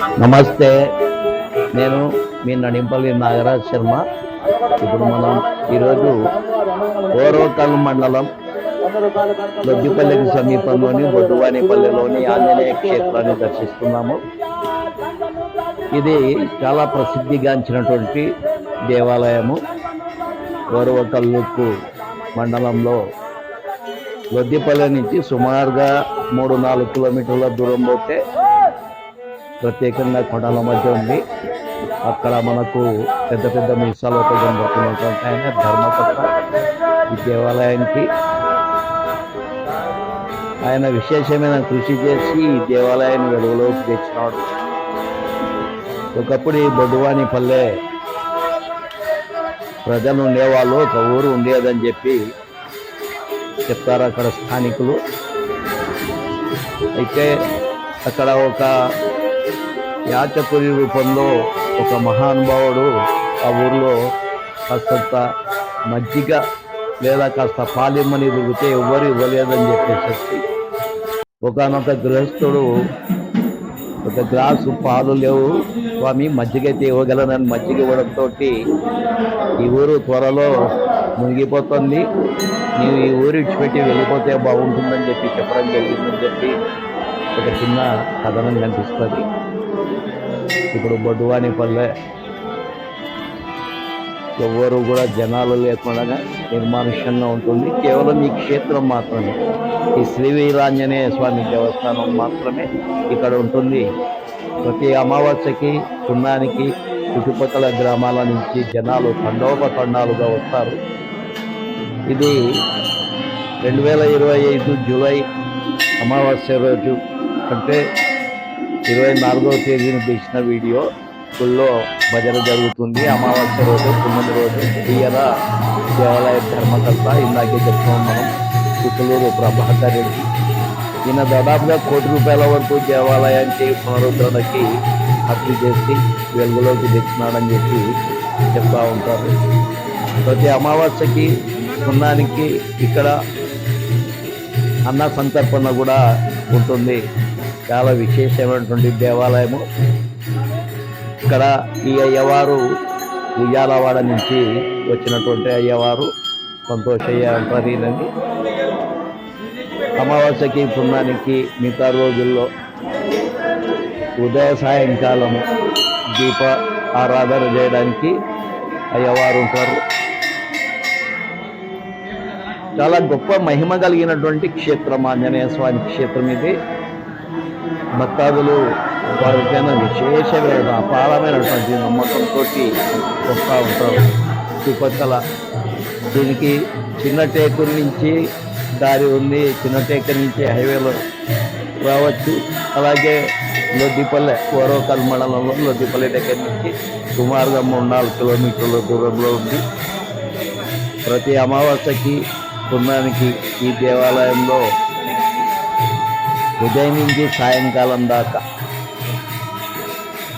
నమస్తే. నేను మీ నడింపల్లి నాగరాజ్ శర్మ. ఇప్పుడు మనం ఈరోజు ఓరోకల్ మండలం దొడ్డిపల్లికి సమీపంలోని బొడ్డువానిపల్లిలోని ఆంజనేయ క్షేత్రాన్ని దర్శిస్తున్నాము. ఇది చాలా ప్రసిద్ధిగాంచినటువంటి దేవాలయము. ఓరవకల్లుకు మండలంలో లొద్దిపల్లి నుంచి సుమారుగా మూడు నాలుగు కిలోమీటర్ల దూరం పోతే ప్రత్యేకంగా కొండల మధ్య ఉంది. అక్కడ మనకు పెద్ద పెద్ద మీసాలతో కనబడుతున్నటువంటి ఆయన ధర్మకర్త ఈ దేవాలయానికి ఆయన విశేషమైన కృషి చేసి ఈ దేవాలయాన్ని వెలుగులోకి తెచ్చినాడు. ఒకప్పుడు ఈ బొడ్డువాణి పల్లె ప్రజలు ఉండేవాళ్ళు ఒక ఊరు ఉండేదని చెప్పి చెప్తారు అక్కడ స్థానికులు. అయితే అక్కడ ఒక యాచకుని రూపంలో ఒక మహానుభావుడు ఆ ఊర్లో కాస్తంత మజ్జిగ లేదా కాస్త పాలిమ్మని దొరికితే ఎవరు ఇవ్వలేదని చెప్పేసి ఒకనొక గృహస్థుడు ఒక గ్లాసు పాలు లేవు. స్వామి మజ్జిగ అయితే ఇవ్వగలనని మజ్జిగ ఇవ్వడంతో ఈ ఊరు త్వరలో మునిగిపోతుంది. నీవు ఈ ఊరు ఇచ్చిపెట్టి వెళ్ళిపోతే బాగుంటుందని చెప్పి చెప్పడం జరిగిందని చెప్పి ఒక చిన్న కథనం కనిపిస్తుంది. ఇప్పుడు బొడ్డువాని పల్లె ఎవ్వరు కూడా జనాలు లేకుండా నిర్మానుష్యంగా ఉంటుంది. కేవలం ఈ క్షేత్రం మాత్రమే. ఈ శ్రీ వీరాంజనేయ స్వామి దేవస్థానం మాత్రమే ఇక్కడ ఉంటుంది. ప్రతి అమావాస్యకి పుణ్యానికి చుట్టుపక్కల గ్రామాల నుంచి జనాలు తండోపతండాలుగా వస్తారు. ఇది రెండు వేల ఇరవై ఐదు జూలై అమావాస్య రోజు అంటే ఇరవై నాలుగవ తేదీన తీసిన వీడియో స్కూల్లో భజన జరుగుతుంది. అమావాస్య రోజు తొమ్మిది రోజు తీయర దేవాలయ ధర్మకర్త ఇందాకే చెప్తున్నాం మనం కుతులూరు ప్రభాకర్ రెడ్డి. ఈయన దాదాపుగా కోటి రూపాయల వరకు దేవాలయానికి పునరుద్ధరణకి ఖర్చు చేసి వెలుగులోకి తెచ్చినాడని చెప్పి చెప్తా ఉంటారు. ప్రతి అమావాస్యకి సున్నానికి ఇక్కడ అన్న సంతర్పణ కూడా ఉంటుంది. చాలా విశేషమైనటువంటి దేవాలయము. ఇక్కడ ఈ అయ్యవారు ఉయ్యాలవాడ నుంచి వచ్చినటువంటి అయ్యవారు సంతోషయ్య అంటారు అమావాస్యకి పుణ్యానికి మిగతా రోజుల్లో ఉదయ సాయంకాలము దీప ఆరాధన చేయడానికి అయ్యవారు ఉంటారు. చాలా గొప్ప మహిమ కలిగినటువంటి క్షేత్రం ఆంజనేయ స్వామి క్షేత్రం ఇది. భక్తాదులు వారికైనా విశేషమైన అపారమైనటువంటి నమ్మకంతో వస్తూ ఉంటారు. చుట్టుపక్కల దీనికి చిన్న టేకూరు నుంచి దారి ఉంది. చిన్న టేకర్ నుంచి హైవేలో రావచ్చు. అలాగే లొద్దిపల్లె ఓరోకల్ మండలంలో లొద్దిపల్లె దగ్గర నుంచి సుమారుగా మూడు నాలుగు కిలోమీటర్ల దూరంలో ఉంది. ప్రతి అమావాస్యకి పుణ్యానికి ఈ దేవాలయంలో ఉదయం నుంచి సాయంకాలం దాకా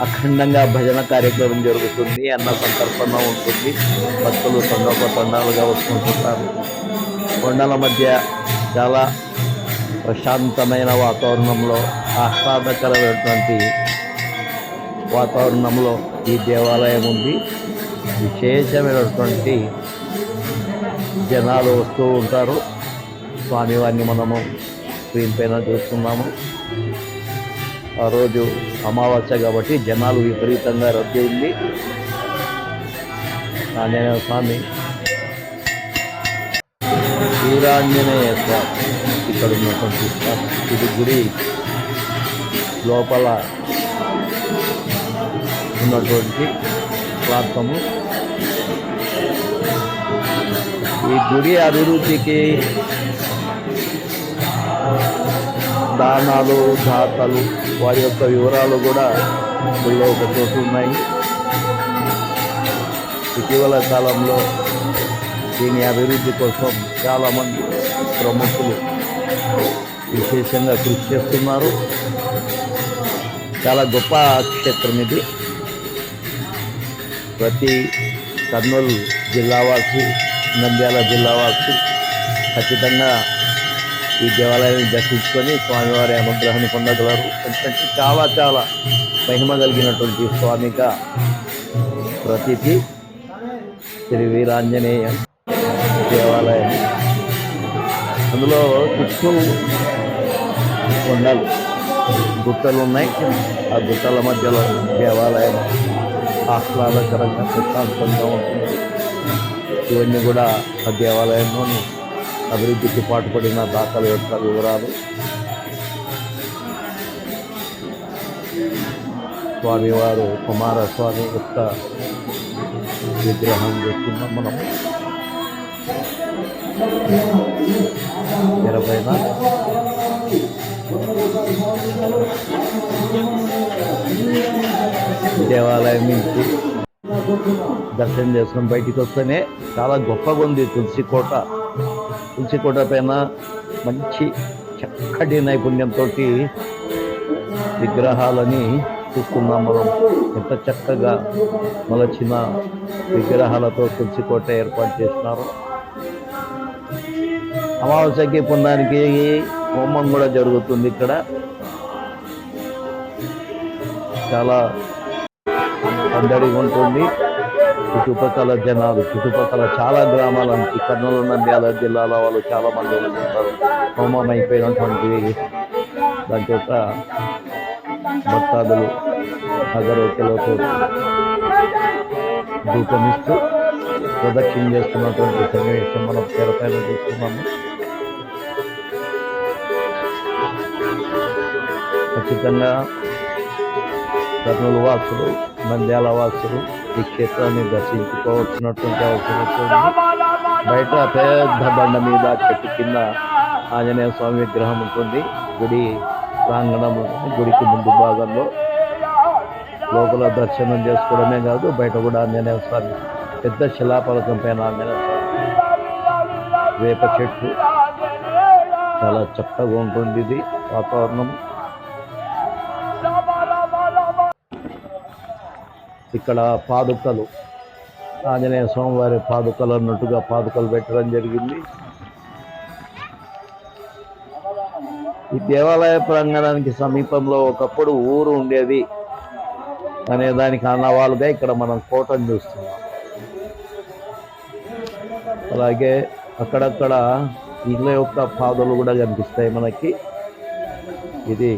అఖండంగా భజన కార్యక్రమం జరుగుతుంది అన్న సంకల్పన ఉంటుంది. భక్తులు తండోపతండాలుగా వస్తుంటారు కొండల మధ్య చాలా ప్రశాంతమైన వాతావరణంలో ఆహ్లాదకరమైనటువంటి వాతావరణంలో ఈ దేవాలయం ఉంది. విశేషమైనటువంటి జనాలు వస్తూ ఉంటారు. స్వామివారిని మనము స్క్రీన్ పైన చూస్తున్నాము. ఆ రోజు అమావాస్య కాబట్టి జనాలు విపరీతంగా రద్దీ ఉంది ఆంజనేయ స్వామి వీరాంజనేయ స్వామి ఇక్కడ ఉన్నటువంటి ఇది గుడి లోపల ఉన్నటువంటి ప్రాంతము ఈ గుడి అభివృద్ధికి దానాలు దాతలు వారి యొక్క వివరాలు కూడా గుళ్ళో ఒక చోటు ఉన్నాయి. ఇటీవల కాలంలో దీని అభివృద్ధి కోసం చాలామంది ప్రముఖులు విశేషంగా కృషి చేస్తున్నారు. చాలా గొప్ప క్షేత్రం ఇది. ప్రతి కర్నూలు జిల్లావాసి నంద్యాల జిల్లావాసి ఖచ్చితంగా ఈ దేవాలయాన్ని దర్శించుకొని స్వామివారి అనుగ్రహాన్ని పొందగలరు. ఎందుకంటే చాలా చాలా మహిమ కలిగినటువంటి స్వామిక ప్రతిథి శ్రీ వీరాంజనేయ దేవాలయం. అందులో చుట్టూ కొండలు గుట్టలు ఉన్నాయి. ఆ గుట్టల మధ్యలో దేవాలయం ఆహ్లాదకరంగా ప్రశాంతంగా ఉంటుంది. ఇవన్నీ కూడా ఆ దేవాలయంలోని అభివృద్ధికి పాటుపడిన దాఖల యొక్క వివరాలు. స్వామివారు కుమారస్వామి యొక్క విగ్రహం చూస్తున్నాం మనం. తెరపైన దేవాలయం నుంచి దర్శనం చేసుకుని బయటికి వస్తేనే చాలా గొప్పగా ఉంది తులసి కోట తులసి కోట పైన మంచి చక్కటి నైపుణ్యంతో విగ్రహాలని చూస్తున్నాం మనం. ఎంత చక్కగా మలచిన విగ్రహాలతో తులసి కోట ఏర్పాటు చేసినారు అమావాస్యకి పుణ్యానికి హోమం కూడా జరుగుతుంది ఇక్కడ. చాలా సందడిగా ఉంటుంది. చుట్టుపక్కల జనాలు చుట్టుపక్కల చాలా గ్రామాల నుంచి కర్నూలు నంద్యాల జిల్లాల వాళ్ళు చాలా మంది ఉంటారు హోమం అయిపోయినటువంటి దాని యొక్క భక్తాదులు అగరొత్తులతో దూపమిస్తూ ప్రదక్షిణ చేస్తున్నటువంటి సన్నివేశం మనం తెరపైన చూస్తున్నాము. ఖచ్చితంగా కర్నూలు వాసులు నంద్యాల వాసులు ఈ క్షేత్రాన్ని దర్శించుకోవాల్సినటువంటి అవసరం బయట పెద్ద బండ మీద చెట్టు కింద ఆంజనేయ స్వామి విగ్రహం ఉంటుంది. గుడి ప్రాంగణం గుడికి ముందు భాగంలో లోపల దర్శనం చేసుకోవడమే కాదు బయట కూడా ఆంజనేయ స్వామి పెద్ద శిలాఫలకం పైన ఆంజనేయ స్వామి వేప చెట్టు. చాలా చక్కగా ఉంటుంది ఇది వాతావరణం. ఇక్కడ పాదుకలు. ఆంజనేయ స్వామివారి పాదుకలు అన్నట్టుగా పాదుకలు పెట్టడం జరిగింది. ఈ దేవాలయ ప్రాంగణానికి సమీపంలో ఒకప్పుడు ఊరు ఉండేది. అనే దానికి అన్నవాళ్ళుగా ఇక్కడ మనం కోటను చూస్తున్నాం. అలాగే అక్కడక్కడ ఇళ్ళ యొక్క పాదులు కూడా కనిపిస్తాయి మనకి. ఇది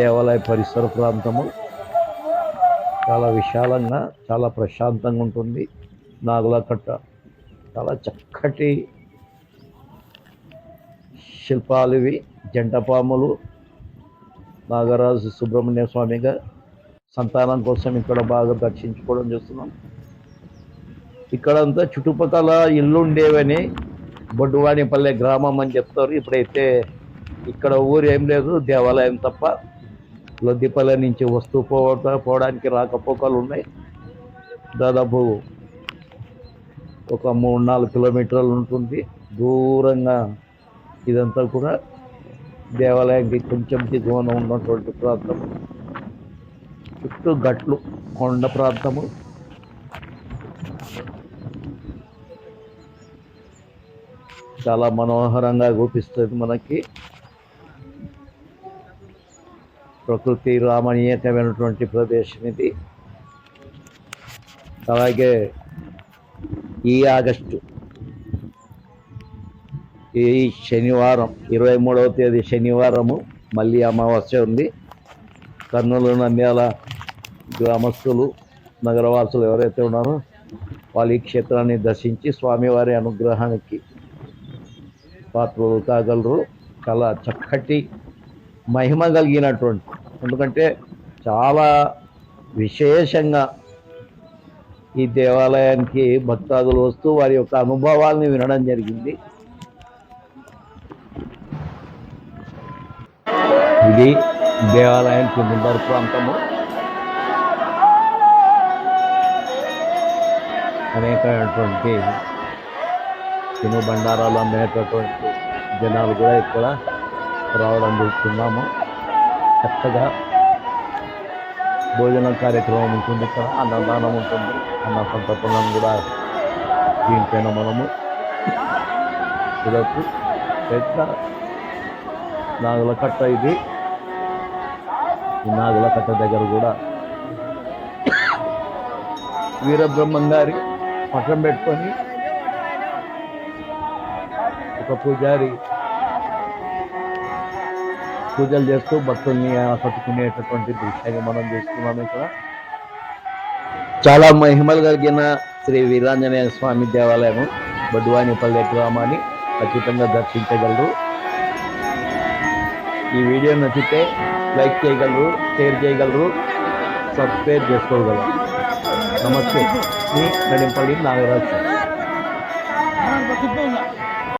దేవాలయ పరిసర ప్రాంతము. చాలా విశాలంగా చాలా ప్రశాంతంగా ఉంటుంది. నాగులకట్ట చాలా చక్కటి శిల్పాలు ఇవి జంటపాములు నాగరాజు సుబ్రహ్మణ్య స్వామిగా సంతానం కోసం ఇక్కడ బాగా దర్శించుకోవడం చూస్తున్నాం. ఇక్కడంతా చుట్టుపక్కల ఇల్లు ఉండేవని బొడ్డువాణిపల్లె గ్రామం అని చెప్తారు. ఇప్పుడైతే ఇక్కడ ఊరు ఏం లేదు దేవాలయం తప్ప. లొద్దిపల్లె నుంచి వస్తూ పోవట పోవడానికి రాకపోకలు ఉన్నాయి. దాదాపు ఒక మూడు నాలుగు కిలోమీటర్లు ఉంటుంది. దూరంగా ఇదంతా కూడా దేవాలయానికి కొంచెం దిగువన ఉన్నటువంటి ప్రాంతం. చుట్టూ గట్లు కొండ ప్రాంతము. చాలా మనోహరంగా చూపిస్తుంది మనకి. ప్రకృతి రామణీయకమైనటువంటి ప్రదేశం ఇది. అలాగే ఈ ఆగస్టు ఈ శనివారం ఇరవై మూడవ తేదీ శనివారము మళ్ళీ అమావాస్య ఉంది. కర్నూలు నంద్యాల గ్రామస్తులు నగరవాసులు ఎవరైతే ఉన్నారో వాళ్ళు ఈ క్షేత్రాన్ని దర్శించి స్వామివారి అనుగ్రహానికి పాత్రలు కాగలరు చాలా చక్కటి మహిమ కలిగినటువంటి. ఎందుకంటే చాలా విశేషంగా ఈ దేవాలయానికి భక్తాదులు వస్తూ వారి యొక్క అనుభవాల్ని వినడం జరిగింది. ఇది దేవాలయానికి ముందర ప్రాంతము. అనేకమైనటువంటి తినుబండారాలు అమ్మేటటువంటి జనాలు కూడా ఇక్కడ రావడం చూస్తున్నాము. చక్కగా భోజనం కార్యక్రమం ఉంటుంది ఇక్కడ. అన్నదానం ఉంటుంది. అన్న సంతర్పణం కూడా దీనిపైన మనము. చూడొచ్చు పెద్ద నాగుల కట్ట ఇది. ఈ నాగుల కట్ట దగ్గర కూడా వీరబ్రహ్మం గారి పట్టం పెట్టుకొని ఒక పూజారి పూజలు చేస్తూ భక్తుల్ని ఆకట్టుకునేటటువంటి దృశ్యాన్ని మనం చూస్తున్నాం ఇక్కడ. చాలా మహిమలు కలిగిన శ్రీ వీరాంజనేయ స్వామి దేవాలయం బొడ్డువానిపల్లె గ్రామాన్ని ఖచ్చితంగా దర్శించగలరు. ఈ వీడియో నచ్చితే లైక్ చేయగలరు షేర్ చేయగలరు సబ్స్క్రైబ్ చేసుకోగలరు. నమస్తే. మీ నడింపల్లి నాగరాజు.